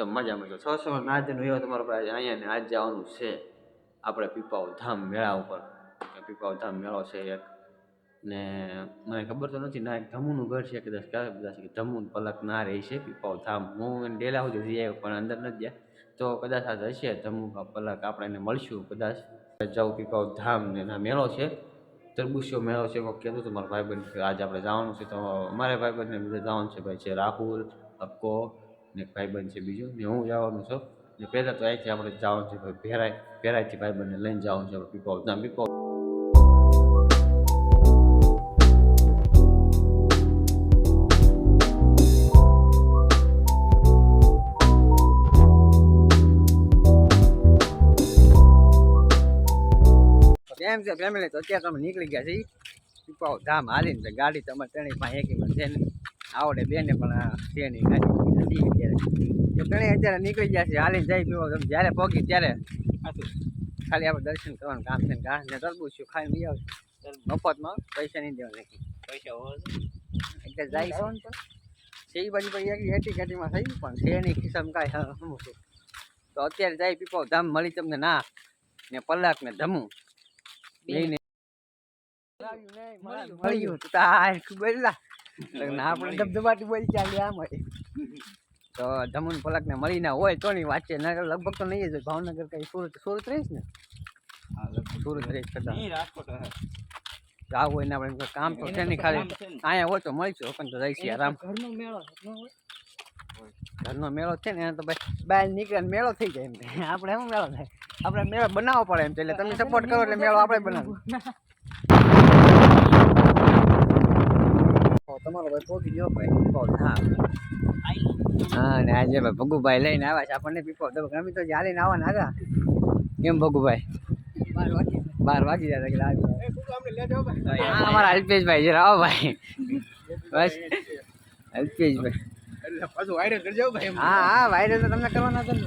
તો મજામાં છ સમય નાજનું એવો તમારો ભાઈ અહીંયા ને આજ જવાનું છે. આપણે પીપાવ ધામ મેળા ઉપર. પીપાવ ધામ મેળો છે એક. ને મને ખબર તો નથી, ના, એક ધમુનું ઘર છે કદાચ, ક્યારે બધા છે કે ધમુન પલક ના રહી છે પીપાવ ધામ. હું એને ડેલા સુધી જઈ આવ્યો, પણ અંદર નથી ગયા. તો કદાચ આ હશે ધમુ પલક, આપણે એને મળશું કદાચ. જાઉં પીપાવ ધામ ને એના મેળો છે. તરબૂચિયો મેળો છે કોઈ કહેતો હતું મારા ભાઈબંધ આજે આપણે જવાનું છે. તો અમારે ભાઈબંધને બધા જવાનું છે ભાઈ, છે રાહુલ અક્કો ને એક ભાઈબંધ છે બીજું ને હું જવાનું છું ને પહેલાં તો અહીંથી આપણે જવાનું છે ભાઈ ભેરાઈ ભેરાઈથી ભાઈબંધને લઈને જવાનું છે આપણે પીપાવ ધામ પીપાવ કેમ છે ફેમિલી તો અત્યારે તમે નીકળી ગયા છે પીપાવ ધામ હાલીને તો ગાડી તમારે ત્રણેય પાસે એકીમાં છે નહીં આવડે બેને પણ આ છે નહીં ગાડી નથી અત્યારે તો ત્રણેય અત્યારે નીકળી ગયા છે. હાલીને જાય પીવો જ્યારે પહોંચી ત્યારે. ખાલી આપણે દર્શન કરવાનું કામ છે ને ઘાસ ને તરબૂચ છું ખાઈને બી આવશે મફતમાં પૈસા નહીં દેવા નાખી પૈસા એટલે જાય છે. એ બાજુ પછી એક હેટી કેટીમાં થઈ પણ છે નહીં ખિસ્સામાં કાંઈ. છું? તો અત્યારે જાય પીપો ધામ મળી તમને ના ને પલાક ને ધમું. લઈને મળ્યું તો આ બોલા આપણે ધબધબાટી બોલી ચાલી આમ હોય. તો જમુન પલક ને મળી ના હોય તો ની વાંચે લગભગ તો નહીં જ. ભાવનગર કઈ સુરત સુરત રહીશ ને? સુરત રહીશ કદાચ નહીં રાજકોટ આવું હોય ને આપણે કામ તો છે નહીં ખાલી. અહીંયા હોય તો મળીશું પણ તો રહીશ આરામ. ઘરનો મેળો છે, ન હોય? ઘરનો મેળો છે ને એને તો ભાઈ બહાર નીકળે મેળો થઈ જાય એમ. આપણે શું મેળો થાય? આપણે મેળો બનાવવો પડે એમ. એટલે તમે સપોર્ટ કરો એટલે મેળો આપણે બનાવો તમારો ભાઈ પહોંચી ગયો ભાઈ. હા. હા ને આજે ભાઈ ભગુભાઈ લઈને આવ્યા છે. આપણને પીપો તો ગમે તો ચાલીને આવવાના હતા. કેમ ભગુભાઈ? બાર વાગી. જતા એટલે આવી હા અમારા અલ્પેશભાઈ જરા આવો ભાઈ. બસ. અલ્પેશભાઈ. હા હા વાયરલ તો તમને કરવાના હતા ને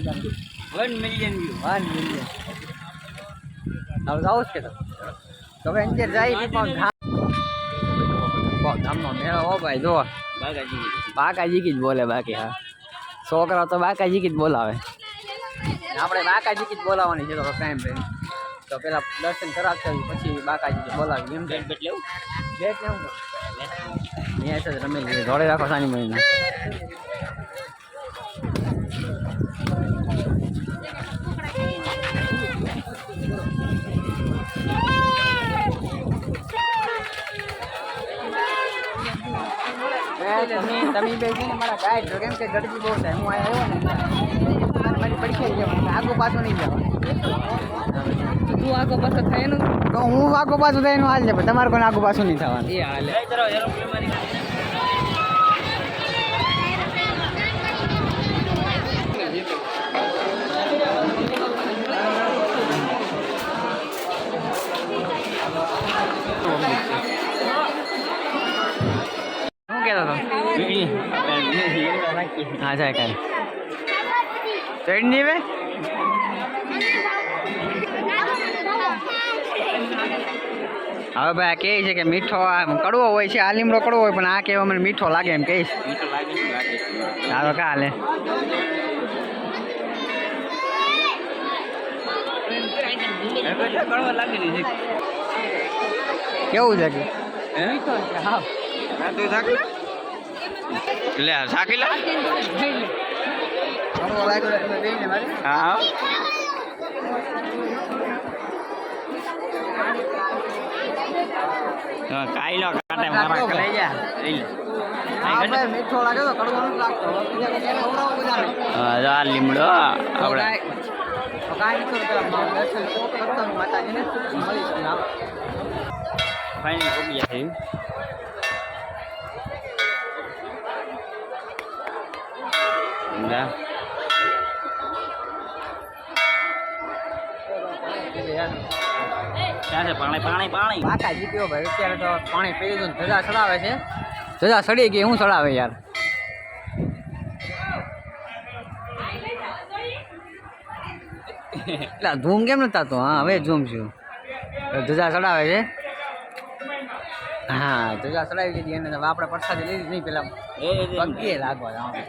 one million view one million હવે જાઓ જ કે તો તો હવે અંદર જાય ધામનો મેળો ભાઈ જો બાકાજી કી જ બોલે બાકી હા. છોકરા તો બાકાજી કી જ બોલાવે. આપણે બાકાજી કી જ બોલાવવાની છે તો ટાઈમ ભાઈ તો પેલા દર્શન કરાવતા પછી બાકાજી બોલાવી એમ બેટ લેવું? બેટ લેવું છે રમેલ જોડે રાખો સાની મહિને તમે તમે બે છે ને મારા ગાઈડ છો. કેમ કે ગડબી બહુ થાય હું અહીંયા આવ્યો ને મારી જવાનું આગો પાછો નહીં જવાનું. તું આગો પાછો થાય એનું? તો હું આગો પાછું થાય એનું હાલ છે. તમારે કોઈ આગો પાછું નહીં થવાનું. એ હાલે. ચલો એરોપ્લેન મારી શું કહેતો હતો હા જાય કાંઈ ચડની બે હવે ભાઈ આ કહે છે કે મીઠો આમ કડવો હોય છે આ લીમડો કડવો હોય પણ આ કહેવા મને મીઠો લાગે એમ કહીશ મીઠું લાગે છે લાગે છે હાલો કા હાલે કડવા લાગે ને કેવું છે કે મીઠો છે હા તું સાકી લે સાકી લે કડવો લાગ્યો એટલે બેયને મારી હા કાયલો કાટે મારા લઈ જા લઈ લે હા ભાઈ મીઠો લાગે તો કડવો નથી લાગતો બીજા કોઈને ખવડાવો બધાને. હા આ લીમડો તો આપણે કાંઈ- તો કાંઈ બાકા જીત્યો અત્યારે તો પાણી પી લીધું ધજા ચડાવે છે. ધજા સડી ગઈ, હું ચડાવે યાર? એટલે ધૂમ કેમ નતા તું હા, હવે ઝૂમ છું. ધજા ચડાવે છે. હા, ધજા ચડાવી દીધી એને આપણે પ્રસાદી લીધી નહીં પેલા પગે લાગવા છે.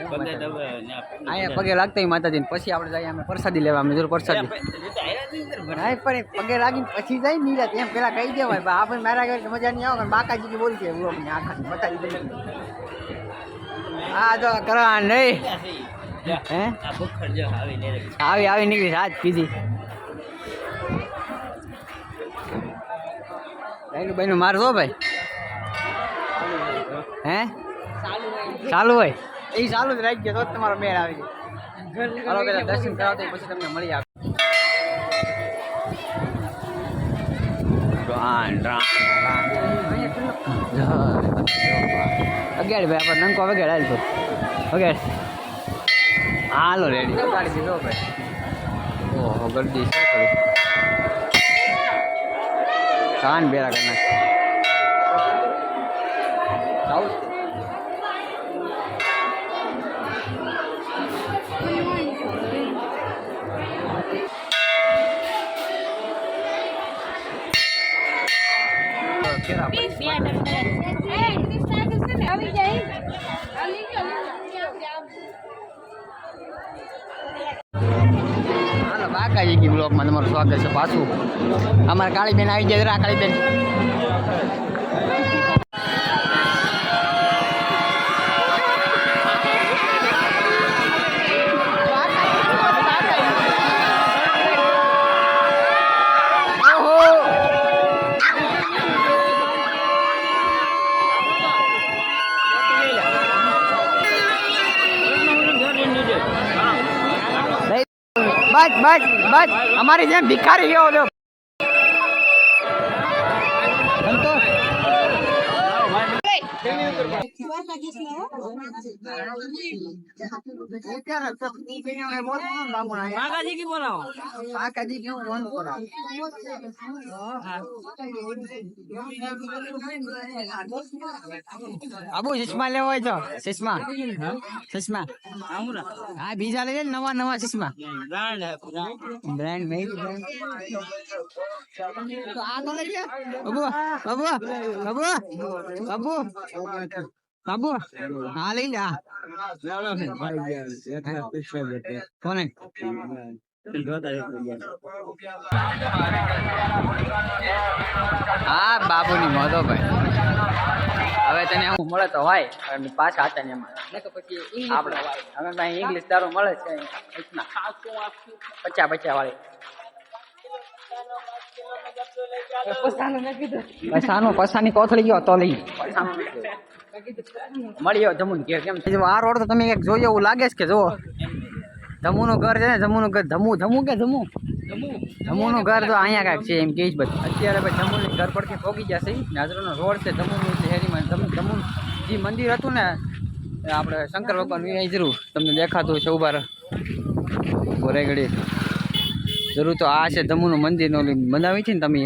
અહીંયા પગે લાગતા માતાજીને પછી આપણે જઈએ અમે પ્રસાદી લેવા અમે જરૂર પ્રસાદી. પણ પગે લાગીને પછી જાય ને નીરજ એમ પેલા કહી દેવાય પણ આપણે મારા ઘરે મજા નહીં આવે બાકાજી બોલ ને આખા બતાવી દઈએ આ તો કરવા નહીં. હે? આવી આવી નીકળી હાથ પીધી ભાઈનું ભાઈનું મારશો ભાઈ. હે? ચાલુ હોય. એ ચાલુ જ રાખી તો જ તમારો મેળ આવી જાય. ચાલો પેલા દર્શન કરાવતો પછી તમને મળી આવે. અગિયાર ભાઈ આપણે નંકો વગેરે હાલ તો. વગેરે. હાલો રેડી ગાડી દીધો ભાઈ. ઓહો ગરદી કાન બેરા. કેરા આવી હાલો બાકાજી બ્લોકમાં તમારું સ્વાગત છે પાછું. અમારા કાળીબેન આવી જાય કાળીબેન. બસ બસ બસ. અમારી જેમ ભિખારી ગયો લ્યો કાકાજી કી બોલાવો કાકાજી કેવું ફોન કરો આબુ ચશ્મા લેવો હોય તો, ચશ્મા. ચશ્મા. હા, બીજા લઈ નવા નવા ચશ્મા. બ્રાન્ડ મેં બાબુ બાબુ બાબુ બાબુ. બાબુ હા લઈ લે કોને? હા બાબુની મોદો ભાઈ. હવે તને હું મળે તો હોય પાછા હતા ને એમાં આપણે હવે ભાઈ ઇંગ્લિશ તારો મળે છે. પચા પચા વાળી. પૈસાનો પૈસાની કોથળી ગયો તો લઈ મળ્યો જમુન કે કેમ આ રોડ તો તમે એક જોયો એવું લાગે છે કે જો. જમુનું ઘર છે ને જમુનું ઘર જમુ જમુ કે જમુ? જમુનું ઘર તો અહીંયા કાંઈક છે એમ કે જ બધું. અત્યારે ભાઈ જમુનું ઘર પડથી પહોંચી જશે નાજરાનો રોડ છે જમુનું જમુ જમુ જે મંદિર હતું ને એ આપણે શંકર ભગવાન અહીં જરૂર તમને દેખાતું છે ઊભા રહો. ઘડી જરૂર તો આ છે જમુનું મંદિરનું ઓલી બનાવી છે ને તમે?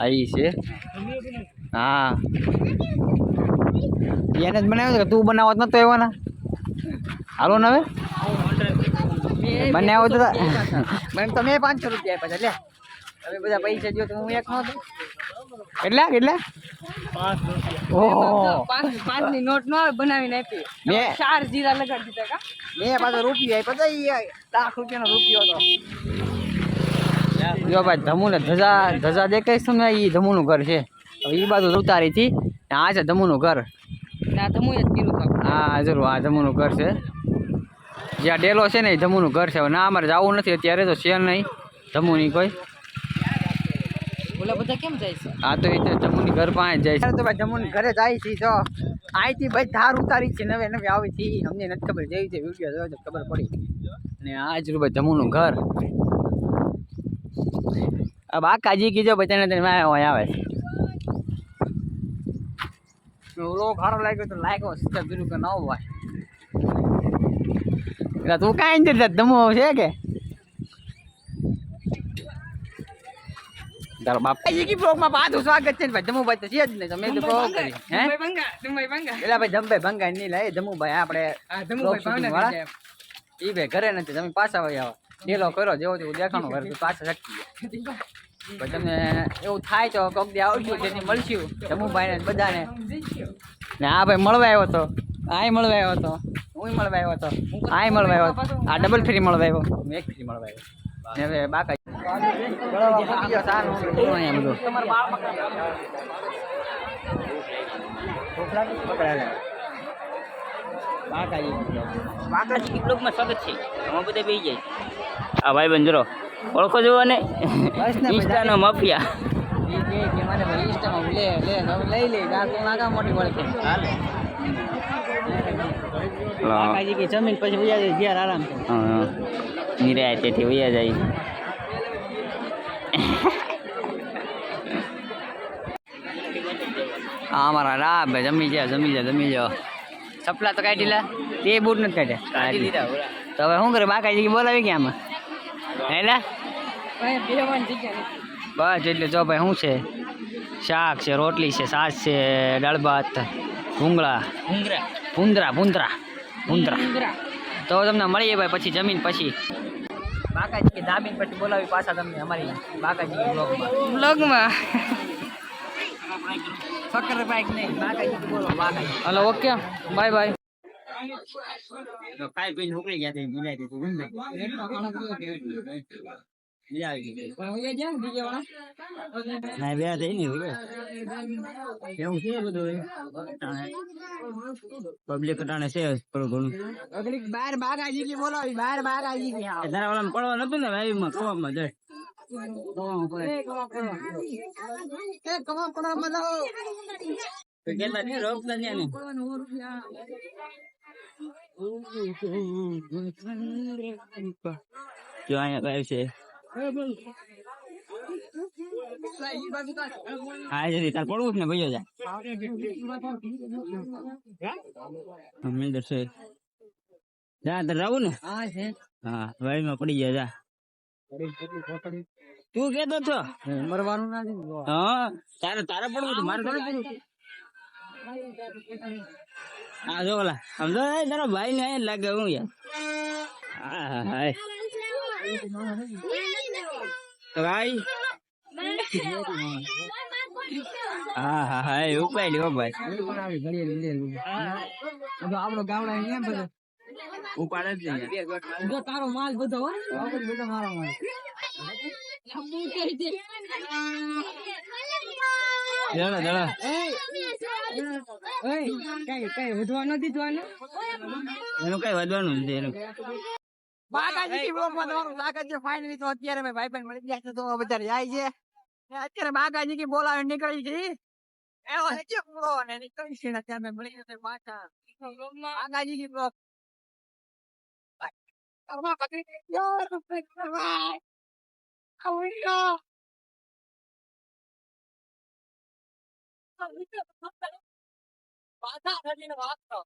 આ છે. હા. એને જ બનાવ્યો કે તું બનાવત નતો એવાના હાલો ને હવે? બનાવ્યો તો મને તો મેં પાંચસો રૂપિયા આપ્યા લે. તમે બધા પૈસા દો તો હું એક નો કેટલા કેટલા? ઓહો. પાંચ પાંચની નોટ નો આવે બનાવીને આપી મેં ચાર જીરા લગાડી દીધા કા? મેં પાછો રૂપિયા આપ્યા તો લાખ રૂપિયાનો રૂપિયો હતો. જો ભાઈ ધમુને ધજા ધજા દેખાઈશ તમને એ ધમુનું ઘર છે. હવે એ બાજુ ઉતારી હતી. આ છે ધમુનું ઘર. ના તો જ કીધું હા જરૂર આ જમુનું ઘર છે. જ્યાં ડેલો છે ને એ જમુનું ઘર છે. હવે ના અમારે જવું નથી અત્યારે તો છે નહીં. જમુની કોઈ. ઓલા બધા કેમ જાય છે? આ તો એ તો જમુની ઘર પાસે જાય છે. તો ભાઈ જમુની ઘરે જાય છે જો. અહીંથી ભાઈ ધાર ઉતારી છે નવે નવે આવી હતી અમને નથી ખબર જેવી છે વીડિયો જોયો ખબર પડી. અને આ જ ભાઈ જમુનું ઘર. આ બાકાજી કીજો ભાઈ તને વાય આવે ઓલો ખારો લાગ્યો તો લાગ્યો સીધા બીજું કે ન હોય. એટલે તું કાંઈ નથી ધમો છે કે? તારો બાપ ઈ બ્લોગમાં પાછું સ્વાગત છે ને ભાઈ જમુભાઈ તો છે જ નહીં તમે તો કહો કરી હે? પેલા ભાઈ જમભાઈ ભંગાઈ નહીં લાય જમુભાઈ આપણે બ્લોગ શૂટિંગ ભાવનગર ઈ ભાઈ ઘરે નથી તમે પાછા વહી આવો ડેલો કર્યો જેવો તેવું દેખાણું કરે તો પાછા શક્તિ પછી તમને એવું થાય તો કોક દે આવશું જેથી મળશું. જમુભાઈ ને બધાને. ને આ ભાઈ મળવા આવ્યો હતો આય મળવા આવ્યો હતો હું મળવા આવ્યો હતો આય મળવા આવ્યો હતો આ ડબલ ફ્રી મળવા આવ્યો. એક ફ્રી મળવા આવ્યો. ને હવે બાકા. બધું માતાજી બ્લોગમાં સ્વાગત છે. આમાં બધા બેસી જાય. આ ભાઈ બંજરો. ઓળખો છો ને બસ ને ઇન્સ્ટાનો માફિયા. જમીન પછી વયા જાય ઘેર આરામ છે નિરાય તેથી વૈયા જાય. હા અમારા રા ભાઈ જમી જાય જમી જાય જમી જાઓ ચપલા તો કાઢી લે. તે બૂટ નથી કાઢ્યા. તો હવે શું કરે બાકાજી બોલાવી કે આમાં? હેલા બેવાની બસ એટલે જો ભાઈ શું છે? શાક છે રોટલી છે છાશ છે દાળ ભાત ભૂંગળા. ભૂંગરા ભૂંદરા ભૂંદરા ભૂંદરા. તો તમને મળીએ ભાઈ પછી જમીન પછી. બાકાજી કે દાબીન પછી બોલાવી પાછા તમને અમારી બાકાજી બ્લોગમાં બ્લોગમાં ફકર બાઈક નહીં બાકાજી બોલો Bakaji. Hello okay. Bye bye. ખાઈ પીને ઉકળી ગયા તે મિલાઈ દીધું ના, બે થઈ ને એવું છે બધું પબ્લિક કટાણે છે થોડું ઘણું. બાર બાગાજી કી બોલાવી બાર બાગાજી કી તારા ઓલા પડવા નતું ને ભાઈ? માં કવામાં જય. કેટલા રોકતા ને જો અહીંયા ભાઈ છે હા જલ્દી તાર પડવું જ ને ભાઈઓ જાય મિલદર દર્શે જા તાર રહું ને હા વાડી માં પડી ગયા જા તું કેતો છો મરવાનું ના હા તારે તારે પડવું મારે થોડું પડવું હા જો ઓલા. સમજો એ તારો ભાઈ ને લાગે હું યાર. હા હા હા તો ભાઈ હા હા હા એ ઉપાય લ્યો ભાઈ. બધો ઉપાડે જ નહીં જો તારો માલ બધો હો. બધો મારો મારો જરા જરા ઓય, કઈ કઈ છે. અત્યારે ભાઈ બહેન મળી ગયા છે. તો બજાર જાય છે. અત્યારે બાકાજી કી બોલાવે નીકળી ગઈ એવો છે છે મળી ગયા પાછા. યાર ભાઈ આવડ્યો પાછા નદીનો વાસ્તો